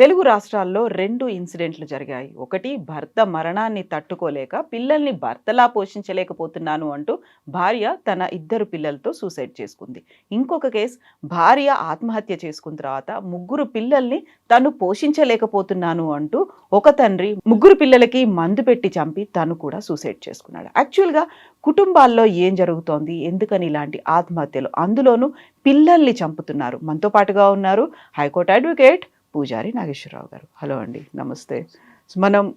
తెలుగు రాష్ట్రాల్లో రెండు ఇన్సిడెంట్లు జరిగాయి. ఒకటి భర్త మరణాన్ని తట్టుకోలేక పిల్లల్ని భర్తలా పోషించలేకపోతున్నాను అంటూ భార్య తన ఇద్దరు పిల్లలతో సూసైడ్ చేసుకుంది. ఇంకొక కేసు భార్య ఆత్మహత్య చేసుకున్న తర్వాత ముగ్గురు పిల్లల్ని తను పోషించలేకపోతున్నాను అంటూ ఒక తండ్రి ముగ్గురు పిల్లలకి మందు పెట్టి చంపి తను కూడా సూసైడ్ చేసుకున్నాడు. యాక్చువల్గా కుటుంబాల్లో ఏం జరుగుతోంది? ఎందుకని ఇలాంటి ఆత్మహత్యలు? అందులోనూ పిల్లల్ని చంపుతున్నారు. మనతో పాటుగా ఉన్నారు హైకోర్టు అడ్వకేట్ పూజారి నాగేశ్వరరావు గారు. హలో అండి నమస్తే. మనం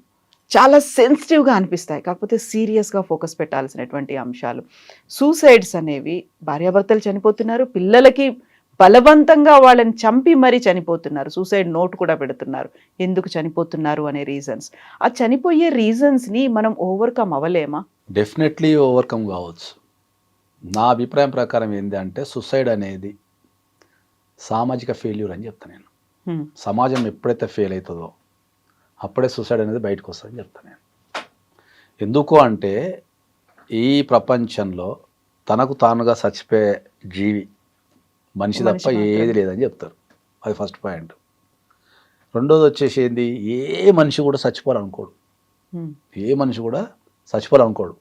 చాలా సెన్సిటివ్గా అనిపిస్తాయి కాకపోతే సీరియస్గా ఫోకస్ పెట్టాల్సినటువంటి అంశాలు. సూసైడ్స్ అనేవి భార్యాభర్తలు చనిపోతున్నారు పిల్లలకి బలవంతంగా వాళ్ళని చంపి మరీ చనిపోతున్నారు. సూసైడ్ నోట్ కూడా పెడుతున్నారు. ఎందుకు చనిపోతున్నారు అనే రీజన్స్ ఆ చనిపోయే రీజన్స్ని మనం ఓవర్కమ్ అవ్వలేమా? డెఫినెట్లీ ఓవర్కమ్ కావచ్చు. నా అభిప్రాయం ప్రకారం ఏంటంటే సూసైడ్ అనేది సామాజిక ఫెయిల్యూర్ అని చెప్తాను నేను. సమాజం ఎప్పుడైతే ఫెయిల్ అవుతుందో అప్పుడే సుసైడ్ అనేది బయటకు వస్తుందని చెప్తాను నేను. ఎందుకు అంటే ఈ ప్రపంచంలో తనకు తానుగా చచ్చిపోయే జీవి మనిషి తప్ప. ఏది లేదని చెప్తారు. అది ఫస్ట్ పాయింట్ రెండోది వచ్చేసి ఏంది? ఏ మనిషి కూడా చచ్చిపోవాలనుకోడు. ఏ మనిషి కూడా చచ్చిపోవాలనుకోడు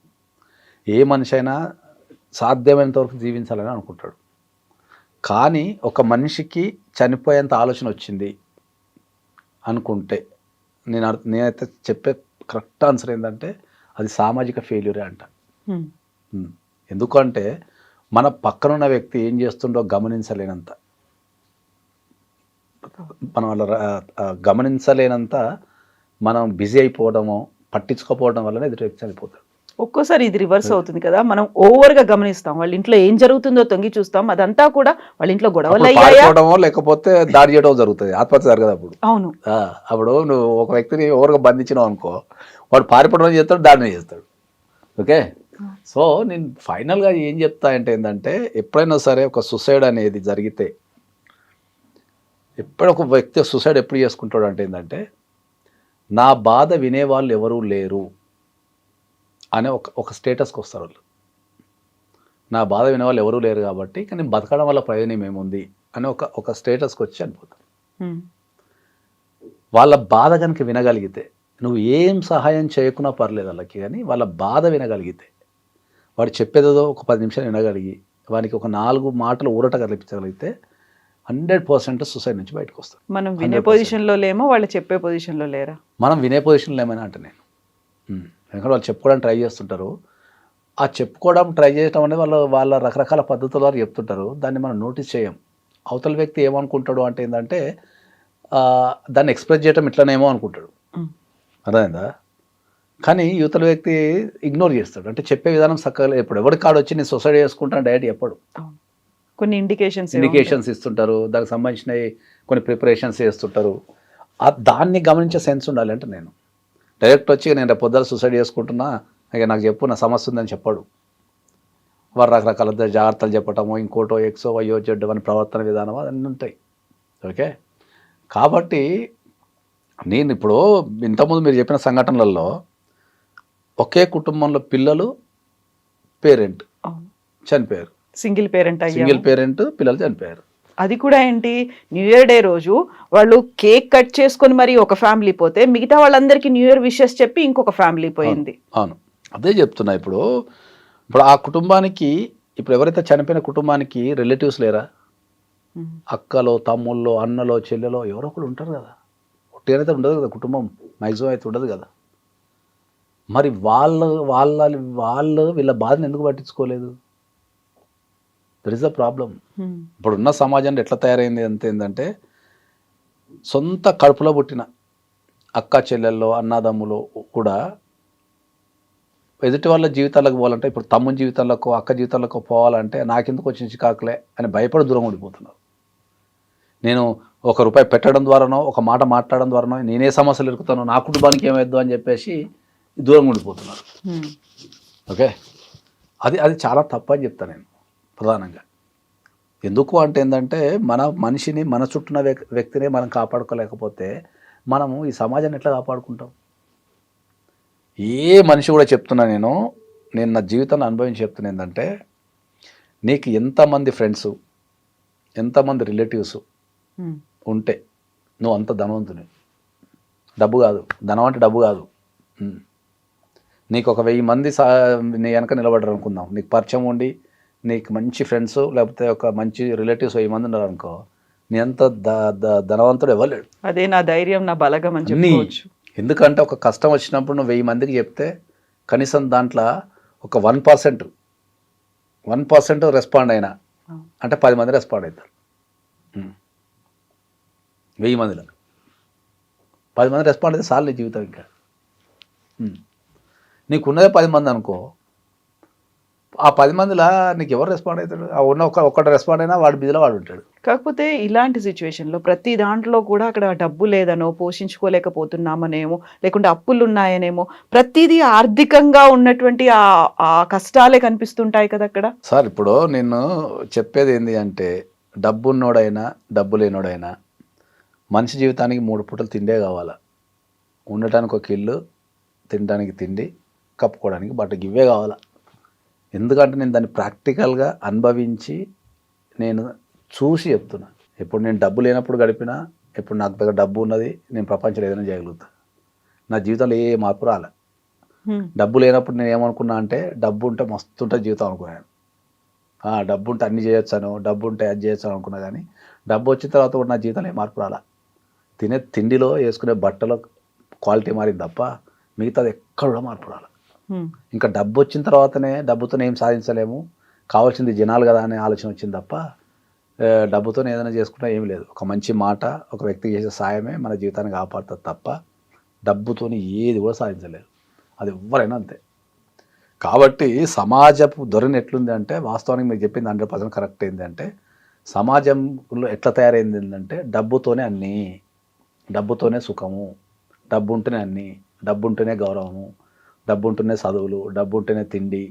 ఏ మనిషి అయినా సాధ్యమైనంత వరకు జీవించాలని అనుకుంటాడు. కానీ ఒక మనిషికి చనిపోయేంత ఆలోచన వచ్చింది అనుకుంటే నేను నేనైతే చెప్పే కరెక్ట్ ఆన్సర్ ఏంటంటే అది సామాజిక ఫెయిల్యూరే అంట. ఎందుకంటే మన పక్కనున్న వ్యక్తి ఏం చేస్తుండో గమనించలేనంత. మనం ఆ, గమనించలేనంత మనం బిజీ అయిపోవడము పట్టించుకోపోవడం వల్లనే ఎదుటి వ్యక్తి చనిపోతాడు. ఒక్కోసారి ఇది రివర్స్ అవుతుంది కదా మనం ఓవర్గా గమనిస్తాం. వాళ్ళ ఇంట్లో ఏం జరుగుతుందో తొంగి చూస్తాం. అదంతా కూడా వాళ్ళ ఇంట్లో గొడవలు అయ్యాయా? లేకపోతే దాడి చేయడం జరుగుతుంది. ఆత్మహత్య జరగదు అప్పుడు. అవును. అప్పుడు నువ్వు ఒక వ్యక్తిని ఓవర్గా బంధించినావు అనుకో వాడు పారిపోవడం చేస్తాడు? దాడిని చేస్తాడు. ఓకే? సో నేను ఫైనల్గా ఏం చెప్తా అంటే ఏంటంటే ఎప్పుడైనా సరే ఒక సుసైడ్ అనేది జరిగితే ఎప్పుడు ఒక వ్యక్తి సుసైడ్ ఎప్పుడు చేసుకుంటాడు అంటే ఏంటంటే నా బాధ వినేవాళ్ళు ఎవరూ లేరు. అనే ఒక ఒక స్టేటస్కి వస్తారు వాళ్ళు నా బాధ వినేవాళ్ళు ఎవరూ లేరు కాబట్టి కానీ బతకడం వల్ల ప్రయోజనం ఏముంది అని ఒక ఒక స్టేటస్కి వచ్చి చనిపోతారు హ్మ్. వాళ్ళ బాధ కనుక వినగలిగితే నువ్వు ఏం సహాయం చేయకున్నా పర్లేదు వాళ్ళకి కానీ వాళ్ళ బాధ వినగలిగితే వాడు చెప్పేదేదో ఒక పది నిమిషాలు వినగలిగి వానికి ఒక నాలుగు మాటలు ఊరట కల్పించగలిగితే హండ్రెడ్ పర్సెంట్ సొసైటీ నుంచి బయటకు వస్తాడు మనం వినే 100%. పొజిషన్లో లేమో వాళ్ళు చెప్పే పొజిషన్లో లేరా మనం వినే పొజిషన్లో ఏమైనా అంటే నేను. ఎందుకంటే వాళ్ళు చెప్పుకోవడానికి ట్రై చేస్తుంటారు. ఆ చెప్పుకోవడం ట్రై చేయడం అనేది వాళ్ళ వాళ్ళ రకరకాల పద్ధతుల ద్వారా చెప్తుంటారు. దాన్ని మనం నోటీస్ చేయం. అవతల వ్యక్తి ఏమనుకుంటాడు అంటే ఏంటంటే దాన్ని ఎక్స్ప్రెస్ చేయడం ఇట్లనేమో అనుకుంటాడు. అర్థమైందా? కానీ యువతల వ్యక్తి ఇగ్నోర్ చేస్తాడు. అంటే చెప్పే విధానం చక్కగా ఇప్పుడు ఎవరి కాడ వచ్చి నేను సొసైటీ చేసుకుంటాను డైరెక్ట్ చెప్పడు. అవును. కొన్ని ఇండికేషన్స్ ఇండికేషన్స్ ఇస్తుంటారు. దానికి సంబంధించిన కొన్ని ప్రిపరేషన్స్ చేస్తుంటారు. ఆ దాన్ని గమనించే సెన్స్ ఉండాలి అంటే నేను. డైరెక్ట్ వచ్చి నేను పొద్దున సూసైడ్ చేసుకుంటున్నా ఇక నాకు చెప్పు నా సమస్య ఉందని చెప్పాడు. వారు రకరకాల జాగ్రత్తలు చెప్పటము ఇంకోటో ఎక్సో వయో జడ్డు అని ప్రవర్తన విధానం అన్నీ ఉంటాయి. ఓకే? కాబట్టి నేను ఇప్పుడు ఇంతకుముందు మీరు చెప్పిన సంఘటనలలో ఒకే కుటుంబంలో పిల్లలు పేరెంట్ చనిపోయారు. సింగిల్ పేరెంట్ సింగిల్ పేరెంట్ పిల్లలు చనిపోయారు. అది కూడా ఏంటి? న్యూ ఇయర్ డే రోజు వాళ్ళు కేక్ కట్ చేసుకొని మరి ఒక ఫ్యామిలీ పోతే మిగతా వాళ్ళందరికీ న్యూ ఇయర్ విషెస్ చెప్పి ఇంకొక ఫ్యామిలీ పోయింది. అవును. అదే చెప్తున్నా ఇప్పుడు. ఇప్పుడు ఆ కుటుంబానికి ఇప్పుడు ఎవరైతే చనిపోయిన కుటుంబానికి రిలేటివ్స్ లేరా. అక్కలో తమ్ముళ్ళో అన్నలో చెల్లెలో ఎవరో ఒకరు ఉంటారు కదా. ఒట్టేనైతే ఉండదు కదా కుటుంబం. మ్యాక్సిమం అయితే ఉండదు కదా. మరి వాళ్ళ వాళ్ళ వాళ్ళు వీళ్ళ బాధను ఎందుకు పట్టించుకోలేదు? There is the problem. ఇప్పుడున్న సమాజంలో ఎట్లా తయారైంది అంతే ఏంటంటే సొంత కడుపులో పుట్టిన అక్క చెల్లెల్లో అన్నదమ్ములు కూడా ఎదుటి వాళ్ళ జీవితాలకు పోవాలంటే ఇప్పుడు తమ్ముని జీవితాలకు అక్క జీవితాలకు పోవాలంటే నాకెందుకు వచ్చిన చికాకులే అని భయపడి దూరం ఉండిపోతున్నారు. నేను ఒక రూపాయి పెట్టడం ద్వారానో ఒక మాట మాట్లాడడం ద్వారానో నేనే సమస్యలు ఎదుర్కొతాను నా కుటుంబానికి ఏమైద్దు అని చెప్పేసి దూరం ఉండిపోతున్నారు. హ్మ్. ఓకే? అది అది చాలా తప్పు అని చెప్తాను నేను. ప్రధానంగా. ఎందుకు అంటే ఏంటంటే మన మనిషిని మన వ్యక్- వ్యక్తిని మనం కాపాడుకోలేకపోతే మనము ఈ సమాజాన్ని ఎట్లా కాపాడుకుంటాం? ఏ మనిషి కూడా చెప్తున్నా నేను నేను నా జీవితంలో అనుభవించి చెప్తున్నా ఏంటంటే నీకు ఎంతమంది ఫ్రెండ్స్ ఎంతమంది రిలేటివ్స్. ఉంటే నువ్వు అంత ధనవంతుని డబ్బు కాదు. ధనం అంటే డబ్బు కాదు. నీకు ఒక వెయ్యి మంది సా నీ వెనక నిలబడరు అనుకుందాం నీకు పరిచయం ఉండి నీకు మంచి ఫ్రెండ్స్ లేకపోతే ఒక మంచి రిలేటివ్స్ వెయ్యి మంది ఉన్నారు అనుకో నీ అంత ధనవంతుడు ఇవ్వలేడు అదే నా ధైర్యం నా బలగం అని. చెప్పుకోవచ్చు ఎందుకంటే ఒక కష్టం వచ్చినప్పుడు నువ్వు వెయ్యి మందికి చెప్తే కనీసం దాంట్లో ఒక one percent one percent respond అయినా. అంటే పది మంది రెస్పాండ్ అవుతారు. వెయ్యి మందిలో పది మంది రెస్పాండ్ అయితే నీ జీవితం ఇంకా ఉమ్. నీకు ఉన్నదే పది మంది అనుకో ఆ పది మందిలో నీకు ఎవరు రెస్పాండ్ అవుతాడు? ఆ ఉన్న ఒక ఒక్కటి రెస్పాండ్ అయినా వాడు బిజీలో వాడు ఉంటాడు. కాకపోతే ఇలాంటి సిచ్యువేషన్లో ప్రతి దాంట్లో కూడా అక్కడ డబ్బు లేదనో పోషించుకోలేకపోతున్నామనేమో లేకుంటే అప్పులు ఉన్నాయనేమో ప్రతిదీ ఆర్థికంగా ఉన్నటువంటి ఆ ఆ కష్టాలే కనిపిస్తుంటాయి కదా అక్కడ. సార్ ఇప్పుడు నేను చెప్పేది ఏంటి అంటే డబ్బు ఉన్నోడైనా డబ్బు లేనోడైనా మనిషి జీవితానికి మూడు పూటలు తిండే కావాలా? ఉండటానికి ఒక ఇల్లు తినడానికి తిండి కప్పుకోవడానికి బట్ట ఇవే కావాలా? ఎందుకంటే నేను దాన్ని ప్రాక్టికల్గా అనుభవించి నేను చూసి చెప్తున్నా. ఇప్పుడు నేను డబ్బు లేనప్పుడు గడిపినా ఇప్పుడు నాకు దగ్గర డబ్బు ఉన్నది నేను ప్రపంచంలో ఏదైనా చేయగలుగుతా. నా జీవితంలో ఏ మార్పు రాలే. డబ్బు లేనప్పుడు నేను ఏమనుకున్నా అంటే డబ్బు ఉంటే మస్తు ఉంటుంది జీవితం అనుకున్నాను డబ్బు ఉంటే అన్ని చేయొచ్చాను డబ్బు ఉంటే అది చేయొచ్చు అనుకున్నా కానీ డబ్బు వచ్చిన తర్వాత కూడా నా జీవితంలో ఏ మార్పు రాలా. తినే తిండిలో వేసుకునే బట్టలో క్వాలిటీ మారింది తప్ప మిగతాది ఎక్కడ కూడా మార్పు రాలా. Hmm. ఇంకా డబ్బు వచ్చిన తర్వాతనే డబ్బుతోనే ఏం సాధించలేము. కావాల్సింది జనాలు కదా అనే ఆలోచన వచ్చింది తప్ప డబ్బుతోనే ఏదైనా చేసుకున్నా ఏమి లేదు. ఒక మంచి మాట ఒక వ్యక్తికి చేసే సాయమే మన జీవితాన్ని కాపాడుతుంది తప్ప డబ్బుతోని ఏది కూడా సాధించలేదు. అది ఎవరైనా అంతే. కాబట్టి సమాజపు ధోరణి ఎట్లుంది అంటే వాస్తవానికి మీరు చెప్పింది హండ్రెడ్ పర్సెంట్ కరెక్ట్ ఏంటంటే సమాజంలో ఎట్లా తయారైంది ఏంటంటే డబ్బుతోనే అన్నీ డబ్బుతోనే సుఖము డబ్బు ఉంటేనే అన్నీ డబ్బు ఉంటేనే గౌరవము డబ్బు ఉంటేనే చదువులు డబ్బు ఉంటేనే తిండి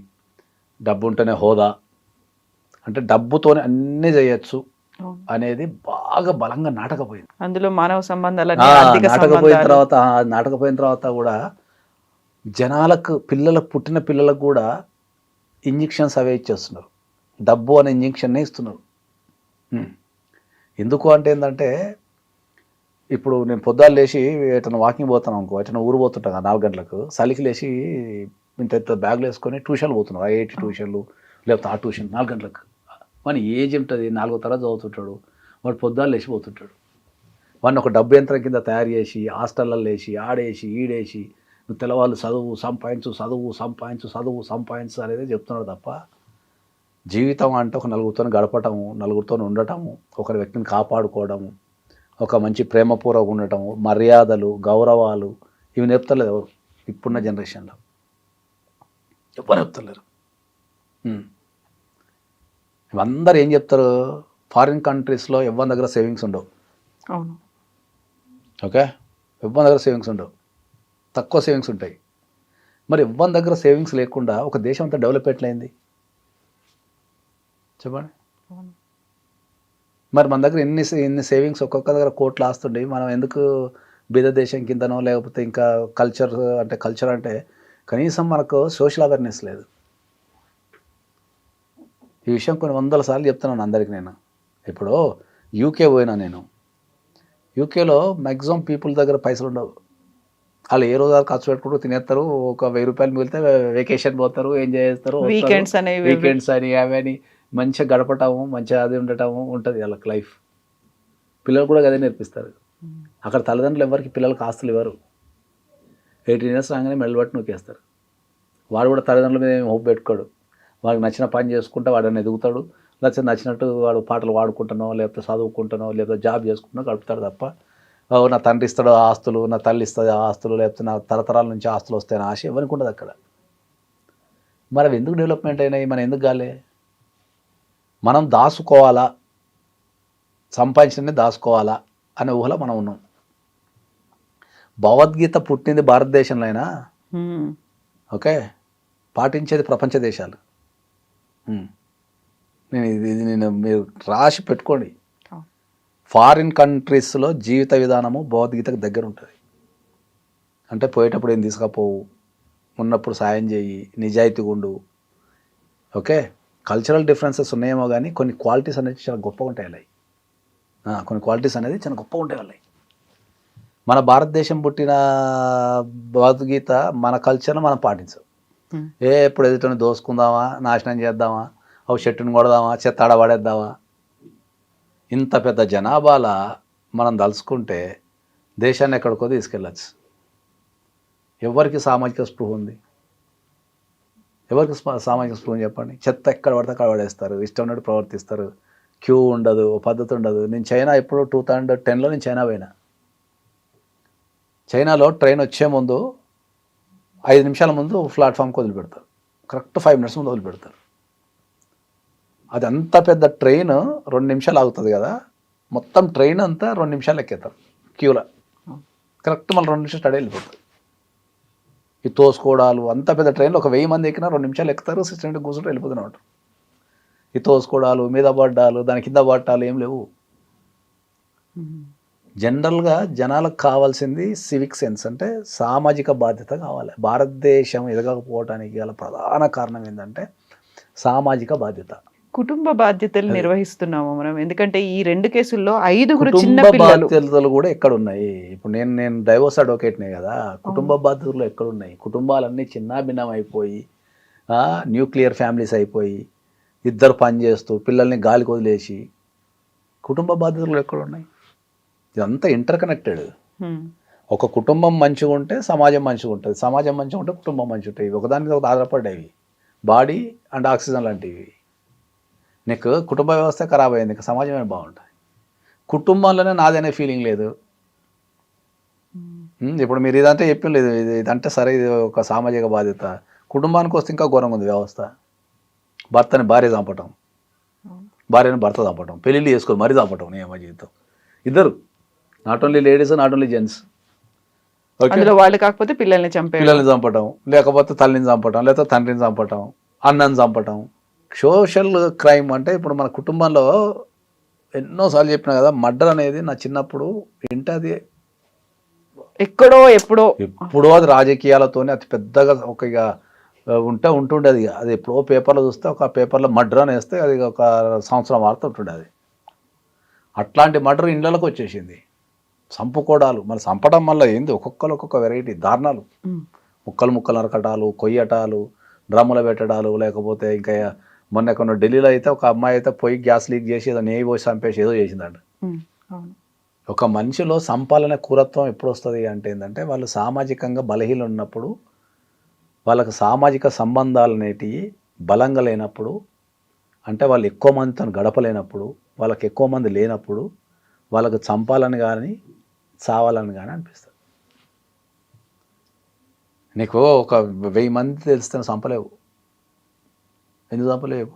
డబ్బు ఉంటేనే హోదా. అంటే డబ్బుతోనే అన్నీ చేయొచ్చు. అనేది బాగా బలంగా నాటకపోయింది. అందులో మానవ సంబంధాలు నాటకపోయిన తర్వాత నాటకపోయిన తర్వాత కూడా జనాలకు పిల్లలకు పుట్టిన పిల్లలకు కూడా ఇంజెక్షన్స్ అవే ఇచ్చేస్తున్నారు. డబ్బు అనే ఇంజెక్షన్నే ఇస్తున్నారు. ఎందుకు అంటే ఏంటంటే ఇప్పుడు నేను పొద్దున్న లేచి ఎటన్నా వాకింగ్ పోతాను అనుకో ఎటన్నా ఊరు పోతుంటాను కదా నాలుగు గంటలకు చలికి లేచి ఇంత ఇంత బ్యాగులు వేసుకొని ట్యూషన్లు పోతున్నారు? ఐఐటి ట్యూషన్లు లేకపోతే ఆ ట్యూషన్ నాలుగు గంటలకు. వాని ఏజ్ ఉంటుంది నాలుగో తరగతి చదువుతుంటాడు. వాడు పొద్దున్న లేచి పోతుంటాడు. వాడిని ఒక డబ్బు యంత్రం కింద తయారు చేసి హాస్టల్లో వేసి ఆడేసి ఈడేసి నువ్వు తెల్లవాళ్ళు చదువు సంపాదించు చదువు సంపాదించు చదువు సంపాదించు అనేది చెప్తున్నాడు తప్ప జీవితం అంటే ఒక నలుగురితో గడపటము నలుగురితో ఉండటము ఒకరి వ్యక్తిని కాపాడుకోవడము ఒక మంచి ప్రేమపూర్వకంగా ఉండటము మర్యాదలు గౌరవాలు ఇవి నేర్పుతలేదు ఎవరు. ఇప్పుడున్న జనరేషన్లో. ఎవరు చెప్తలేరు ఉమ్. అందరు ఏం చెప్తారు? ఫారిన్ కంట్రీస్లో ఎవరి దగ్గర సేవింగ్స్ ఉండవు. అవును. ఓకే? ఎవ్వరి దగ్గర సేవింగ్స్ ఉండవు. తక్కువ సేవింగ్స్ ఉంటాయి. మరి ఎవ్వరి దగ్గర సేవింగ్స్ లేకుండా ఒక దేశం అంతా డెవలప్ ఎట్లయింది? చెప్పండి. మరి మన దగ్గర ఎన్ని ఎన్ని సేవింగ్స్ ఒక్కొక్క దగ్గర కోట్లు ఆస్తుండే మనం ఎందుకు బీద దేశం కిందనో లేకపోతే ఇంకా కల్చర్ అంటే కల్చర్ అంటే కనీసం మనకు సోషల్ అవేర్నెస్ లేదు. ఈ విషయం కొన్ని వందల సార్లు చెప్తున్నాను అందరికి నేను. ఇప్పుడు యూకే పోయినా నేను. యూకేలో మ్యాక్సిమం పీపుల్ దగ్గర పైసలు ఉండవు. వాళ్ళు ఏ రోజు ఖర్చు పెట్టుకుంటూ తినేస్తారు. ఒక వెయ్యి రూపాయలు మిగిలితే వెకేషన్ పోతారు ఎంజాయ్ చేస్తారు. వీకెండ్స్ అనేవి వీకెండ్స్ అని అవి అని. మంచిగా గడపటము మంచిగా అది ఉండటము ఉంటుంది వాళ్ళకి లైఫ్. పిల్లలు కూడా అదే నేర్పిస్తారు. అక్కడ తల్లిదండ్రులు ఎవరికి పిల్లలకు ఆస్తులు ఇవ్వరు. ఎయిటీన్ ఇయర్స్ రాగానే మెల్లబట్టి నొక్కేస్తారు. వాడు కూడా తల్లిదండ్రుల మీద ఏమి హోప్ పెట్టుకోడు. వాడికి నచ్చిన పని చేసుకుంటే వాడని ఎదుగుతాడు. లేకపోతే నచ్చినట్టు వాడు పాటలు పాడుకుంటానో లేకపోతే చదువుకుంటానో లేకపోతే జాబ్ చేసుకుంటానో గడుపుతాడు తప్ప నా తండ్రి ఇస్తాడు ఆ ఆస్తులు నా తల్లి ఇస్తుంది ఆ ఆస్తులు లేకపోతే నా తరతరాల నుంచి ఆస్తులు వస్తాయని ఆశ ఎవరికి ఉండదు అక్కడ. మరి అవి ఎందుకు డెవలప్మెంట్ అయినాయి? మనం ఎందుకు కాలే? మనం దాచుకోవాలా? సంపాదించింది దాచుకోవాలా? అనే ఊహలో మనం ఉన్నాం. భగవద్గీత పుట్టింది భారతదేశంలో అయినా. ఓకే. పాటించేది ప్రపంచ దేశాలు. నేను ఇది నేను మీరు రాసి పెట్టుకోండి. ఫారిన్ కంట్రీస్లో జీవిత విధానము భగవద్గీతకు దగ్గర ఉంటుంది. అంటే పోయేటప్పుడు ఏం తీసుకపోవు? ఉన్నప్పుడు సాయం చేయి నిజాయితీగా ఉండు ఓకే? కల్చరల్ డిఫరెన్సెస్ ఉన్నాయేమో కానీ కొన్ని క్వాలిటీస్ అనేది చాలా గొప్పగా ఉంటాయి ఆ, కొన్ని క్వాలిటీస్ అనేది చాలా గొప్పగా ఉంటాయి వాళ్ళవి మన భారతదేశం పుట్టిన భగవద్గీత మన కల్చర్ను మనం పాటించాం. ఏ ఎప్పుడు ఎదుటిని దోసుకుందామా నాశనం చేద్దామా అవి చెట్టుని కొడదామా చెత్త ఆడబడేద్దామా ఇంత పెద్ద జనాభాల మనం దలుచుకుంటే దేశాన్ని ఎక్కడికో తీసుకెళ్ళచ్చు. ఎవరికి సామాజిక స్పృహ ఉంది? ఎవరికి స్ప- సామాజిక స్పృహ చెప్పండి. చెత్త ఎక్కడ పడితే అక్కడ పడేస్తారు. ఇష్టం ఉన్నట్టు ప్రవర్తిస్తారు. క్యూ ఉండదు పద్ధతి ఉండదు. నేను చైనా ఎప్పుడు టూ థౌజండ్ టెన్లో నేను చైనా పోయినా. చైనాలో ట్రైన్ వచ్చే ముందు ఐదు నిమిషాల ముందు ప్లాట్ఫామ్కి వదిలిపెడతారు. కరెక్ట్ ఫైవ్ మినిట్స్ ముందు వదిలిపెడతారు. అది అంత పెద్ద ట్రైన్ రెండు నిమిషాలు ఆగుతుంది కదా. మొత్తం ట్రైన్ అంతా రెండు నిమిషాలు ఎక్కేస్తారు క్యూలో. కరెక్ట్ మళ్ళీ రెండు నిమిషాలు స్టడీ వెళ్ళిపోతారు ఈ తోసుకోవడాలు అంత పెద్ద ట్రైన్లో ఒక వెయ్యి మంది ఎక్కినా రెండు నిమిషాలు ఎక్కుతారు సిస్టమ్ కూర్చుంటే వెళ్ళిపోతూనే ఉంటారు ఈ తోసుకోవడాలు మీద పడ్డాలు దాని కింద పడ్డాలు ఏం లేవు. జనరల్గా జనాలకు కావాల్సింది సివిక్ సెన్స్ అంటే సామాజిక బాధ్యత కావాలి. భారతదేశం ఎదగకపోవడానికి గల ప్రధాన కారణం ఏంటంటే సామాజిక బాధ్యత. కుటుంబ బాధ్యతలు నిర్వహిస్తున్నాము మనం. ఎందుకంటే ఈ రెండు కేసుల్లో ఐదుగురు చిన్న బాధ్యతలు కూడా ఎక్కడ ఉన్నాయి ఇప్పుడు నేను నేను డైవోర్స్ అడ్వకేట్నే కదా. కుటుంబ బాధ్యతలు ఎక్కడ ఉన్నాయి కుటుంబాలన్నీ చిన్నాభిన్నం అయిపోయి న్యూక్లియర్ ఫ్యామిలీస్ అయిపోయి ఇద్దరు పని చేస్తూ పిల్లల్ని గాలికి వదిలేసి కుటుంబ బాధ్యతలు ఎక్కడ ఉన్నాయి ఇదంతా ఇంటర్ కనెక్టెడ్. ఒక కుటుంబం మంచిగా ఉంటే సమాజం మంచిగా ఉంటుంది. సమాజం మంచిగా ఉంటే కుటుంబం మంచిగా ఉంటుంది. ఒకదాని మీద ఒకటి ఆధారపడ్డవి బాడీ అండ్ ఆక్సిజన్ లాంటివి. నీకు కుటుంబ వ్యవస్థ ఖరాబ్ అయింది ఇంకా సమాజమే బాగుంటుంది. కుటుంబంలోనే నాదనే ఫీలింగ్ లేదు. ఇప్పుడు మీరు ఇదంటే చెప్పిన లేదు ఇది ఇదంటే సరే ఇది ఒక సామాజిక బాధ్యత. కుటుంబానికి వస్తే ఇంకా ఘోరంగా ఉంది వ్యవస్థ. భర్తని భార్య చంపటం. భార్యని భర్త చంపటం. పెళ్ళిళ్ళు చేసుకొని మరీ చంపటం నియమ జీవితం. ఇద్దరు. Not only ladies not only gents okay అందులో వాళ్ళు కాకపోతే పిల్లల్ని చంపేయడం పిల్లల్ని చంపటం లేకపోతే తల్లిని చంపటం లేకపోతే తండ్రిని చంపటం అన్నని చంపటం. సోషల్ క్రైమ్ అంటే ఇప్పుడు మన కుటుంబంలో ఎన్నోసార్లు చెప్పిన కదా మర్డర్ అనేది నా చిన్నప్పుడు ఏంటి అది ఎక్కడో ఎప్పుడో. ఎప్పుడో అది రాజకీయాలతోనే అతి పెద్దగా ఒక ఇక ఉంటే ఉంటుండేది. అది ఎప్పుడో పేపర్లో చూస్తే ఒక పేపర్లో మర్డర్ అని వేస్తే అది ఒక సంవత్సరం వార్త ఉంటుండే అది. అట్లాంటి మర్డర్ ఇండ్లలోకి వచ్చేసింది. చంపుకోవడాలు మళ్ళీ చంపడం వల్ల ఏంది? ఒక్కొక్కరు ఒక్కొక్క వెరైటీ దారుణాలు. ముక్కలు ముక్కలు నరకటాలు కొయ్యటాలు డ్రమ్ములు పెట్టడాలు లేకపోతే ఇంకా మొన్న ఎక్కడ ఢిల్లీలో అయితే ఒక అమ్మాయి అయితే పోయి గ్యాస్ లీక్ చేసి ఏదో నెయ్యి పోసి చంపేసి ఏదో చేసిందంట. అవును. ఒక మనిషిలో సంపాలన కూరత్వం ఎప్పుడు వస్తుంది అంటే ఏంటంటే వాళ్ళు సామాజికంగా బలహీన ఉన్నప్పుడు వాళ్ళకి సామాజిక సంబంధాలు అనేటివి బలంగా లేనప్పుడు అంటే వాళ్ళు ఎక్కువ మందితో గడపలేనప్పుడు వాళ్ళకి ఎక్కువ మంది లేనప్పుడు వాళ్ళకు చంపాలని కానీ చావాలని కానీ అనిపిస్తుంది. నీకు ఒక వెయ్యి మంది తెలిస్తే చంపలేవు. ఎందుకు చంపలేవు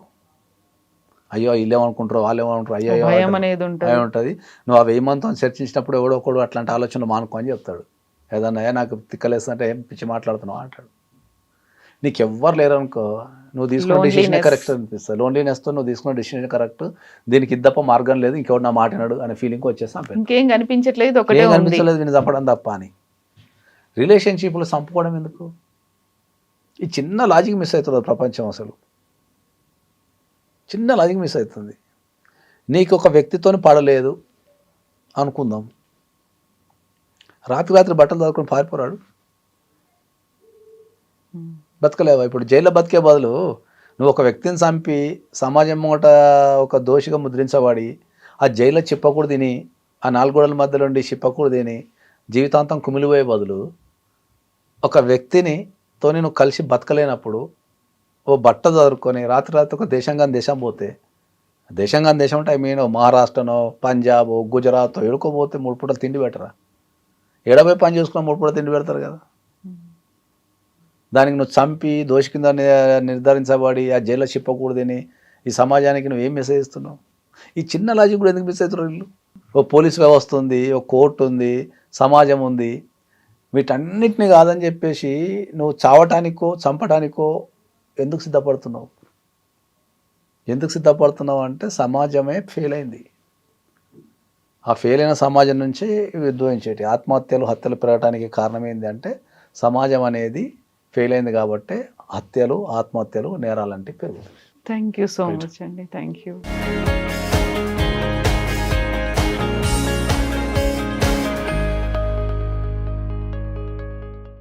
అయ్యో వీళ్ళు ఏమనుకుంటారు వాళ్ళు ఏమనుకుంటారు అయ్యో భయం. అనేది ఉంటుంది. ఉంటుంది. నువ్వు ఆ వెయ్యి మందితో చర్చించినప్పుడు ఎవడో ఒకడు అట్లాంటి ఆలోచన మానుకో అని చెప్తాడు. ఏదన్నా "ఏ, నాకు తిక్కలేస్తుందంటే ఏం పిచ్చి మాట్లాడుతున్నావు అంటాడు. నీకు ఎవ్వరు లేరనుకో నువ్వు తీసుకున్న డిసిషన్. కరెక్ట్ అనిపిస్తుంది. లోన్లీనెస్తో నువ్వు తీసుకున్న డిసిషన్ కరెక్ట్ దీనికి ఇద్దప్ప మార్గం లేదు. ఇంకెవడు నా మాట వినడు అనే ఫీలింగ్ వచ్చేస్తాం ఇంకేం కనిపించట్లేదు ఒకటే ఏం ఉంది. కనిపించలేదు వీని చంపడం తప్ప అని. రిలేషన్షిప్లో చంపుకోవడం ఎందుకు? ఈ చిన్న లాజిక్ మిస్ అవుతుంది ప్రపంచం అసలు. చిన్న లాజిక్ మిస్ అవుతుంది. నీకు ఒక వ్యక్తితోని పడలేదు అనుకుందాం. రాత్రి రాత్రి బట్టలు చదువుకొని పారిపోరాడు. బతకలేవా? ఇప్పుడు జైల్లో బతికే బదులు నువ్వు ఒక వ్యక్తిని చంపి సమాజం ముంగట ఒక దోషిగా ముద్రించబడి ఆ జైల్లో చిప్పకూడదు తిని ఆ నాలుగు గోడల మధ్యలో ఉండి చిప్పకూడదు తిని జీవితాంతం కుమిలిపోయే బదులు ఒక వ్యక్తిని తోని నువ్వు కలిసి బతకలేనప్పుడు ఓ బట్ట చదువుకొని రాత్రి రాత్రి ఒక దేశంగా దేశం పోతే దేశంగా దేశం అంటే ఐ మీన్ మహారాష్ట్రనో పంజాబ్ గుజరాత్ ఎడుకోపోతే మూడు పూటలు తిండి పెట్టరా? ఎడబై పని చేసుకున్న మూడు పూటలు తిండి పెడతారు కదా. దానికి నువ్వు చంపి దోషి కింద నిర్ధారించబడి ఆ జైల్లో చెప్పకూడదని ఈ సమాజానికి నువ్వు ఏం మెసేజ్ ఇస్తున్నావు? ఈ చిన్న లాజిక్ కూడా ఎందుకు మిస్ అవుతున్నారు వీళ్ళు? ఓ పోలీస్ వ్యవస్థ ఉంది ఓ కోర్టు ఉంది సమాజం ఉంది. వీటన్నిటిని కాదని చెప్పేసి నువ్వు చావటానికో చంపటానికో ఎందుకు సిద్ధపడుతున్నావు? ఎందుకు సిద్ధపడుతున్నావు అంటే సమాజమే ఫెయిల్ అయింది. ఆ ఫెయిల్ అయిన సమాజం నుంచి ఉద్భవించేటి ఆత్మహత్యలు హత్యలు పెరగడానికి కారణం ఏంటి అంటే సమాజం అనేది ఫెయిల్ అయింది కాబట్టి హత్యలు ఆత్మహత్యలు నేరాలంటే పెరుగుతాయి. థ్యాంక్ యూ సో మచ్ అండి. Thank you